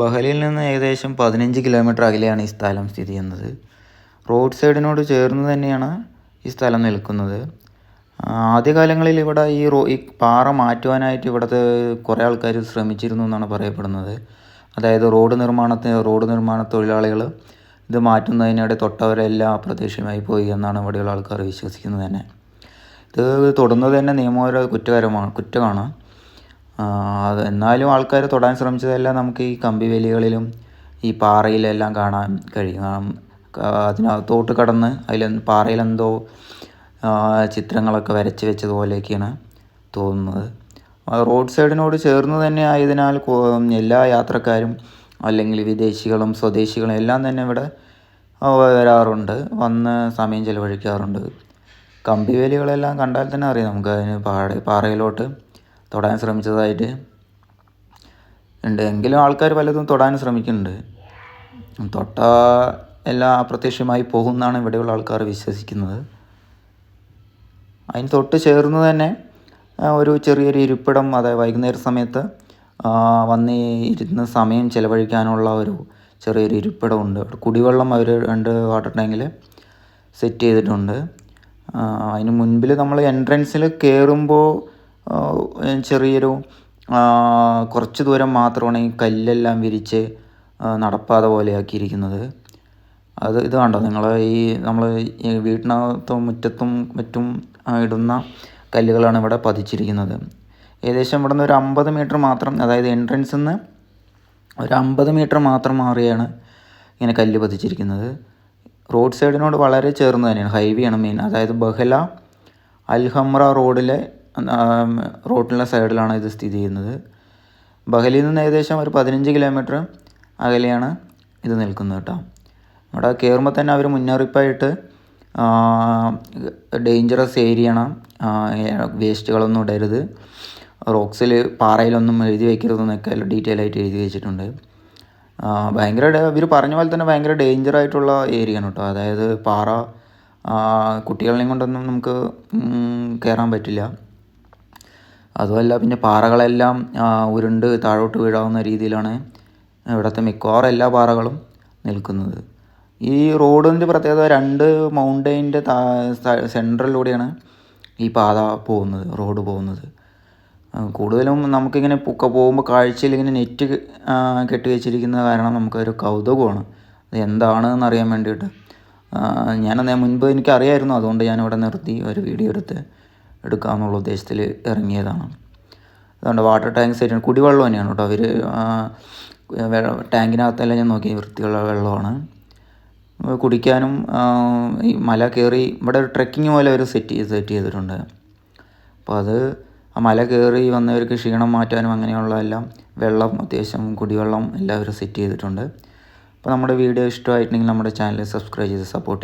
ബഹലിൽ നിന്ന് ഏകദേശം പതിനഞ്ച് കിലോമീറ്റർ അകലെയാണ് ഈ സ്ഥലം സ്ഥിതി ചെയ്യുന്നത്. റോഡ് സൈഡിനോട് ചേർന്ന് തന്നെയാണ് ഈ സ്ഥലം നിൽക്കുന്നത്. ആദ്യകാലങ്ങളിൽ ഇവിടെ ഈ റോ ഈ പാറ മാറ്റുവാനായിട്ട് ഇവിടുത്തെ കുറേ ആൾക്കാർ ശ്രമിച്ചിരുന്നു എന്നാണ് പറയപ്പെടുന്നത്. അതായത് റോഡ് നിർമ്മാണത്തിന് റോഡ് നിർമ്മാണ തൊഴിലാളികൾ ഇത് മാറ്റുന്നതിനിടെ തൊട്ടവരെല്ലാം അപ്രത്യക്ഷമായി പോയി എന്നാണ് ഇവിടെയുള്ള ആൾക്കാർ വിശ്വസിക്കുന്നത് തന്നെ. ഇത് തൊടുന്നത് തന്നെ നിയമപര കുറ്റകരമാണ് കുറ്റമാണ്. അത് എന്നാലും ആൾക്കാർ തൊടാൻ ശ്രമിച്ചതെല്ലാം നമുക്ക് ഈ കമ്പിവേലികളിലും ഈ പാറയിലെല്ലാം കാണാൻ കഴിയും. അതിനകത്തോട്ട് കടന്ന് അതിൽ പാറയിലെന്തോ ചിത്രങ്ങളൊക്കെ വരച്ച് വെച്ചതുപോലെയൊക്കെയാണ് തോന്നുന്നത്. റോഡ് സൈഡിനോട് ചേർന്ന് തന്നെ ആയതിനാൽ എല്ലാ യാത്രക്കാരും അല്ലെങ്കിൽ വിദേശികളും സ്വദേശികളും എല്ലാം തന്നെ ഇവിടെ വരാറുണ്ട്. വന്ന് സമയം ചിലവഴിക്കാറുണ്ട്. കമ്പിവേലികളെല്ലാം കണ്ടാൽ തന്നെ അറിയാം നമുക്ക് അതിന് പാറ പാറയിലോട്ട് തൊടാൻ ശ്രമിച്ചതായിട്ട് ഉണ്ട്. എങ്കിലും ആൾക്കാർ പലതും തൊടാൻ ശ്രമിക്കുന്നുണ്ട്. തൊട്ട എല്ലാം അപ്രത്യക്ഷമായി പോകുന്നതാണ് ഇവിടെയുള്ള ആൾക്കാർ വിശ്വസിക്കുന്നത്. അതിന് തൊട്ട് ചേർന്ന് തന്നെ ഒരു ചെറിയൊരു ഇരിപ്പിടം അതായത് വൈകുന്നേര സമയത്ത് വന്ന് ഇരുന്ന് സമയം ചിലവഴിക്കാനുള്ള ഒരു ചെറിയൊരു ഇരിപ്പിടമുണ്ട് കുടിവെള്ളം അവർ രണ്ട് വാട്ടർ ടാങ്കിൽ സെറ്റ് ചെയ്തിട്ടുണ്ട്. അതിന് മുൻപിൽ നമ്മൾ എൻട്രൻസിൽ കയറുമ്പോൾ ചെറിയൊരു കുറച്ച് ദൂരം മാത്രമാണ് ഈ കല്ലെല്ലാം വിരിച്ച് നടപ്പാത പോലെയാക്കിയിരിക്കുന്നത്. അത് ഇത് കണ്ടോ? നിങ്ങൾ ഈ നമ്മൾ ഈ വീട്ടിനകത്തും മുറ്റത്തും മറ്റും ഇടുന്ന കല്ലുകളാണ് ഇവിടെ പതിച്ചിരിക്കുന്നത്. ഏകദേശം ഇവിടെ നിന്ന് ഒരു അമ്പത് മീറ്റർ മാത്രം അതായത് എൻട്രൻസിൽ നിന്ന് ഒരു അമ്പത് മീറ്റർ മാത്രം മാറിയാണ് ഇങ്ങനെ കല്ല് പതിച്ചിരിക്കുന്നത്. റോഡ് സൈഡിനോട് വളരെ ചേർന്ന് തന്നെയാണ് ഹൈവേ ആണ് മെയിൻ അതായത് ബഹല അൽഹമ്ര റോഡിലെ റോഡിലെ സൈഡിലാണ് ഇത് സ്ഥിതി ചെയ്യുന്നത്. ബഹലിൽ നിന്ന് ഏകദേശം ഒരു പതിനഞ്ച് കിലോമീറ്റർ അകലെയാണ് ഇത് നിൽക്കുന്നത് കേട്ടോ. അവിടെ കയറുമ്പോൾ തന്നെ അവർ മുന്നറിയിപ്പായിട്ട് ഡേഞ്ചറസ് ഏരിയയാണ് വേസ്റ്റുകളൊന്നും ഇടരുത്. റോക്സിൽ പാറയിലൊന്നും എഴുതി വയ്ക്കരുതെന്നൊക്കെ ഡീറ്റെയിൽ ആയിട്ട് എഴുതി വെച്ചിട്ടുണ്ട്. ഭയങ്കര ഇവർ പറഞ്ഞ പോലെ തന്നെ ഭയങ്കര ഡേഞ്ചർ ആയിട്ടുള്ള ഏരിയയാണ് കേട്ടോ. അതായത് പാറ കുട്ടികളെയും കൊണ്ടൊന്നും നമുക്ക് കയറാൻ പറ്റില്ല. അതുമല്ല പിന്നെ പാറകളെല്ലാം ഉരുണ്ട് താഴോട്ട് വീഴാവുന്ന രീതിയിലാണ് ഇവിടുത്തെ മിക്കവാറും എല്ലാ പാറകളും നിൽക്കുന്നത്. ഈ റോഡിന്റെ പ്രത്യേകത രണ്ട് മൗണ്ടൈന്റെ സെൻട്രലിലൂടെയാണ് ഈ പാത പോകുന്നത് റോഡ് പോകുന്നത്. കൂടുതലും നമുക്കിങ്ങനെ പൊക്ക പോകുമ്പോൾ കാഴ്ചയിൽ ഇങ്ങനെ നെറ്റ് കെട്ടി വെച്ചിരിക്കുന്ന കാരണം നമുക്കൊരു കൗതുകമാണ്. അത് എന്താണെന്ന് അറിയാൻ വേണ്ടിയിട്ട്. ഞാനന്ന് മുൻപ് എനിക്കറിയായിരുന്നു അതുകൊണ്ട് ഞാനിവിടെ നിർത്തി ഒരു വീഡിയോ എടുത്ത്. എടുക്കാമെന്നുള്ള ഉദ്ദേശത്തിൽ ഇറങ്ങിയതാണ്. അതുകൊണ്ട് വാട്ടർ ടാങ്ക് സൈറ്റാണ് കുടിവെള്ളം തന്നെയാണ് കേട്ടോ. അവർ ടാങ്കിനകത്തെല്ലാം ഞാൻ നോക്കി. വൃത്തിയുള്ള വെള്ളമാണ്. കുടിക്കാനും ഈ മല കയറി ഇവിടെ ഒരു ട്രെക്കിങ് പോലെ അവർ സെറ്റ് ചെയ്ത് സെറ്റ് ചെയ്തിട്ടുണ്ട്. അപ്പോൾ അത് ആ മല കയറി വന്നവർക്ക് ക്ഷീണം മാറ്റാനും അങ്ങനെയുള്ള എല്ലാം വെള്ളം അത്യാവശ്യം കുടിവെള്ളം എല്ലാവരും സെറ്റ് ചെയ്തിട്ടുണ്ട്. അപ്പോൾ നമ്മുടെ വീഡിയോ ഇഷ്ടമായിട്ടുണ്ടെങ്കിൽ നമ്മുടെ ചാനൽ സബ്സ്ക്രൈബ് ചെയ്ത് സപ്പോർട്ട്